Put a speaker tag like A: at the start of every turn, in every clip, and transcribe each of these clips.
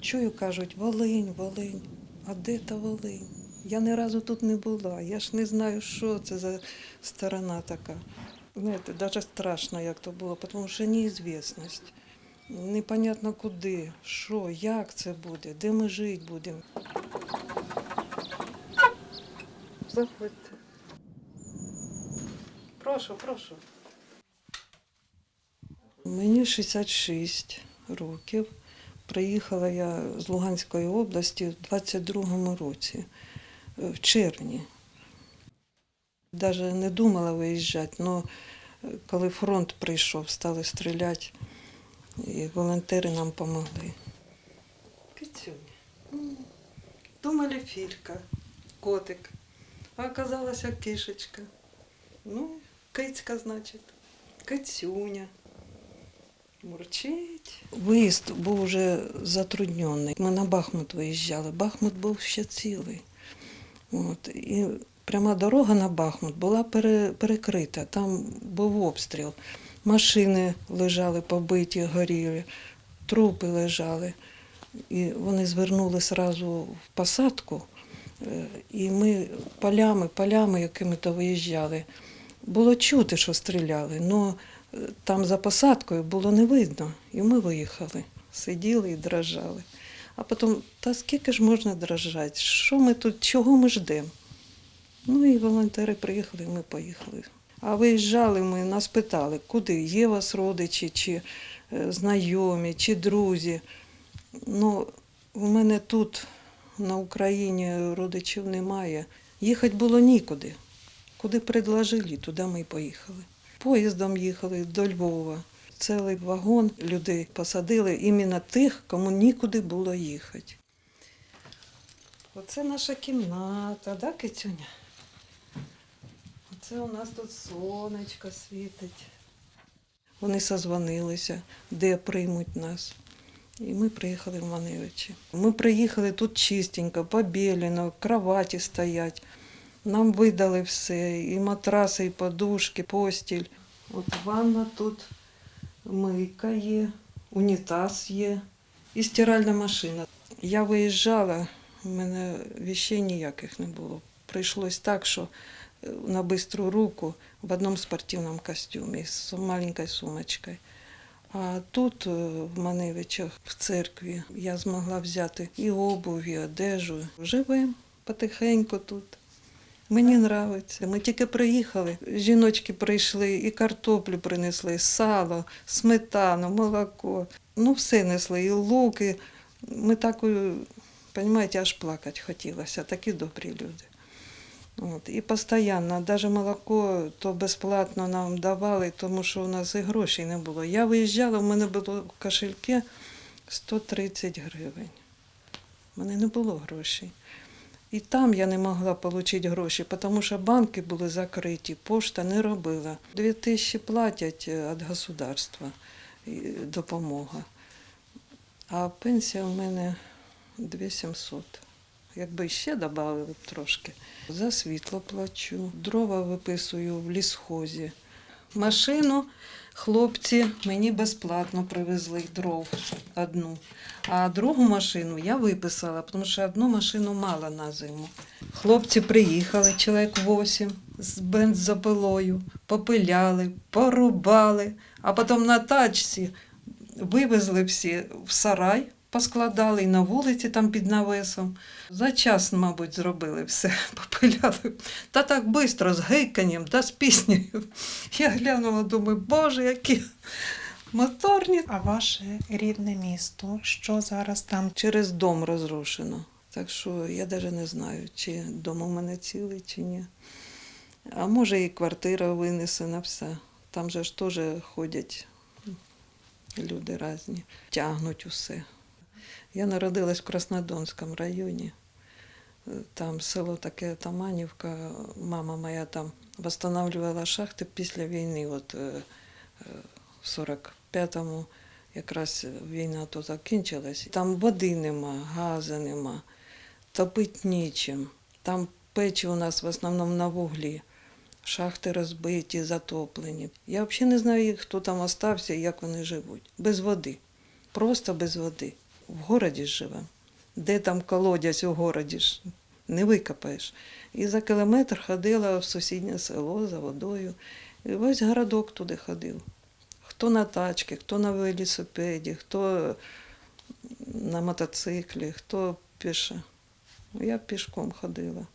A: Чую, кажуть, Волинь, Волинь. А де та Волинь? Я ні разу тут не була. Я ж не знаю, що це за сторона така. Знаєте, навіть страшно, як то було, тому що неізвісність. Непонятно куди, що, як це буде, де ми жити будемо. Заходьте. Прошу, прошу. Мені 66 років. Приїхала я з Луганської області в 22-му році, е, в червні. Навіть не думала виїжджати, але коли фронт прийшов, стали стріляти, і волонтери нам допомогли. Кицюня. Думали філька, котик, а оказалася кишечка. Ну, кицька, значить, кицюня. Мурчить. Виїзд був вже затруднений. Ми на Бахмут виїжджали. Бахмут був ще цілий. От. І пряма дорога на Бахмут була перекрита. Там був обстріл. Машини лежали побиті, горіли, трупи лежали. І вони звернули одразу в посадку. Е, І ми полями, полями, якими то виїжджали. Було чути, що стріляли, але там за посадкою було не видно. І ми виїхали, сиділи і дрожали. А потім, та скільки ж можна дрожати? Що ми тут, чого ми ждемо? Ну і волонтери приїхали, ми поїхали. А виїжджали ми, нас питали, куди є вас родичі, чи е, знайомі, чи друзі. Ну, у мене тут на Україні родичів немає. Їхати було нікуди. Куди предложили, туди ми й поїхали. Поїздом їхали до Львова. Цілий вагон людей посадили іменно тих, кому нікуди було їхати. Оце наша кімната, да, Китюня? Оце у нас тут сонечко світить. Вони созвонилися, де приймуть нас. І ми приїхали в Маневичі. Ми приїхали тут чистенько, побілено, кроваті стоять. Нам видали все, і матраси, і подушки, постіль. От ванна тут, мийка є, унітаз є і стиральна машина. Я виїжджала, у мене вещей ніяких не було. Прийшлось так, що е, на бистру руку в одному спортивному костюмі з маленькою сумочкою. А тут, е, в Маневичах, в церкві, я змогла взяти і обув, і одежу. Живемо потихеньку тут. Мені подобається. Ми тільки приїхали, жіночки прийшли, і картоплю принесли, сало, сметану, молоко. Ну, все несли, і луки. Ми так, розумієте, аж плакати хотілося, такі добрі люди. От. І постійно, навіть молоко то безплатно нам давали, тому що у нас і грошей не було. Я виїжджала, в мене було в кошельку 130 гривень. У мене не було грошей. І там я не могла отримати гроші, тому що банки були закриті, пошта не робила. Дві тисячі платять е, від государства допомога. А пенсія в мене 2700. Якби ще додали б трошки. За світло плачу, дрова виписую в лісхозі. Машину хлопці мені безплатно привезли дров одну. А другу машину я виписала, тому що одну машину мала на зиму. Хлопці приїхали, чоловік вісім з бензопилою, попиляли, порубали, а потім на тачці вивезли всі в сарай, поскладали і на вулиці там під навесом. За час, мабуть, зробили все, попиляли. Та так швидко, з гиканням та з піснею. Я глянула, думаю, боже, які моторні.
B: А ваше рідне місто, що зараз там?
A: Через дом розрушено. Так що я навіть не знаю, чи дом у мене цілий, чи ні. А може і квартира винесена все. Там же ж теж ходять люди різні, тягнуть усе. Я народилась в Краснодонському районі. Е, Там село таке Таманівка. Мама моя там встановлювала шахти після війни. От е, е, в 45-му якраз війна то закінчилась. Там води нема, газу нема, топить нічим. Там печі у нас в основному на вуглі. Шахти розбиті, затоплені. Я взагалі не знаю, хто там остався і як вони живуть. Без води. Просто без води. В городі живемо. Де там колодязь у городі ж не викопаєш. І за кілометр ходила в сусіднє село за водою. І весь городок туди ходив. Хто на тачці, хто на велосипеді, хто на мотоциклі, хто піше. Я пішком ходила.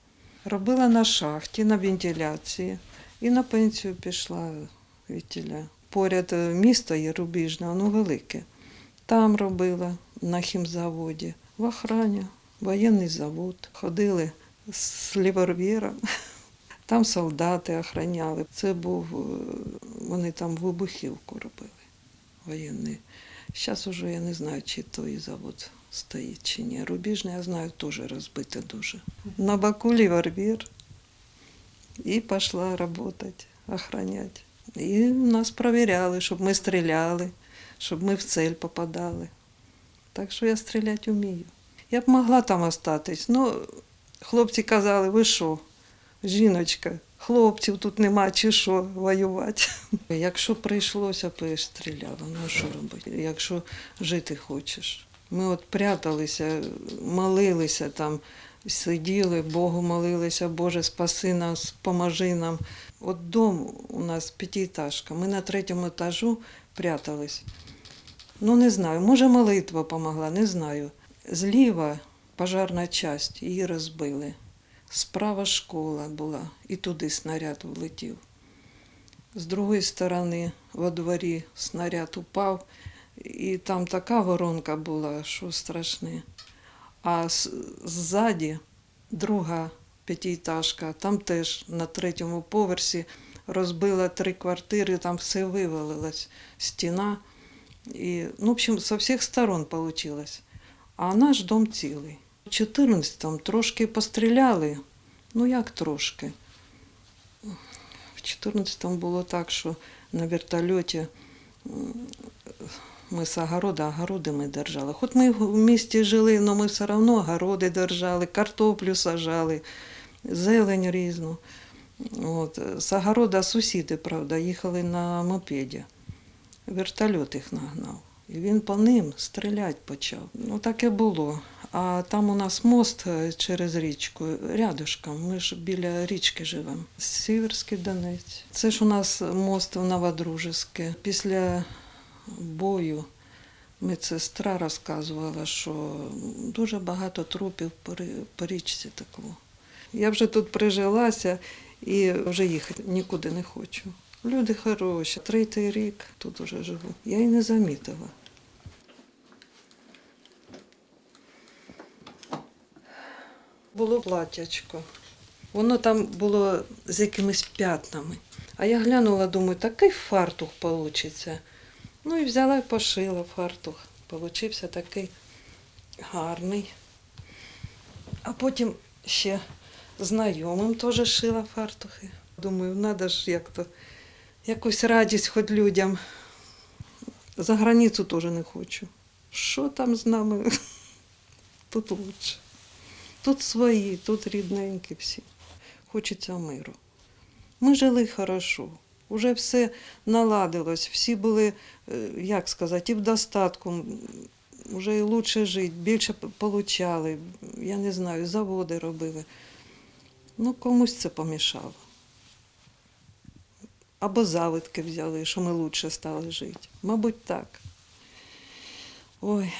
A: Робила на шахті, на вентиляції і на пенсію пішла від тіля. Поряд місто є Рубіжне, воно велике. Там робила на хімзаводі, в охрані, воєнний завод. Ходили з лівервіром. Там солдати охраняли. Це був, е, вони там вибухівку робили воєнний. Зараз уже я не знаю, чи той завод стоїть чи ні. Рубіжний, я знаю, теж розбите дуже. На боку лівервір. І пішла працювати, охороняти. І нас перевіряли, щоб ми стріляли, щоб ми в цель попадали. Так що я стріляти вмію. Я б могла там остатись. Ну, хлопці казали, ви що, жіночка, хлопців тут нема чи що воювати. Якщо прийшлося, б я стріляла. Ну що робити? Якщо жити хочеш. Ми от пряталися, молилися там, сиділи, Богу молилися, Боже, спаси нас, поможи нам. От дом у нас п'ятиэтажка, ми на третьому етажу прятались. Ну, не знаю, може молитва помогла, не знаю. Зліва пожарна часть, її розбили. Справа школа була, і туди снаряд влетів. З другої сторони во дворі снаряд упав, і там така воронка була, що страшне. А ззаді друга п'ятиэтажка, там теж на третьому поверсі розбила три квартири, там все вивалилось, стіна. І, ну, в общем, со всіх сторон получилось. А наш дом цілий. У 14-му трошки постріляли. Ну як трошки? В 14-му було так, що на вертольоті ми з огорода, огороди ми держали. Хоч ми в місті жили, але ми все одно огороди держали, картоплю сажали, зелень різну. От. З огорода сусіди, правда, їхали на мопеді. Вертольот їх нагнав. І він по ним стріляти почав. Ну таке було. А там у нас мост е, через річку, рядышком. Ми ж біля річки живемо. Сіверський Донець. Це ж у нас мост в Новодружеське. Після бою медсестра розказувала, що дуже багато трупів по річці такого. Я вже тут прижилася і вже їхати нікуди не хочу. Люди хороші, третій рік тут уже живу. Я й не замітила. Було платячко. Воно там було з якимись п'ятнами. А я глянула, думаю, такий фартух вийде. Ну і взяла і пошила фартух. Получився такий гарний. А потім ще знайомим теж шила фартухи. Думаю, треба ж як-то якусь радість хоч людям. За границю теж не хочу. Що там з нами? Тут лучше. Тут свої, тут рідненькі всі. Хочеться миру. Ми жили хорошо, уже все наладилось, всі були, е, як сказати, і в достатку, вже і лучше жити, більше получали, я не знаю, заводи робили. Ну, комусь це помішало. Або завидки взяли, що ми лучше стали жити. Мабуть, так. Ой,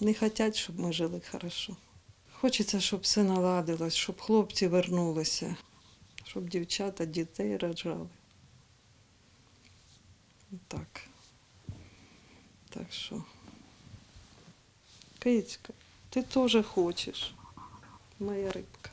A: не хочуть, щоб ми жили хорошо. Хочеться, щоб все наладилось, щоб хлопці вернулися, щоб дівчата дітей роджали. Так. Так що. Кицька, ти теж хочеш, моя рибка.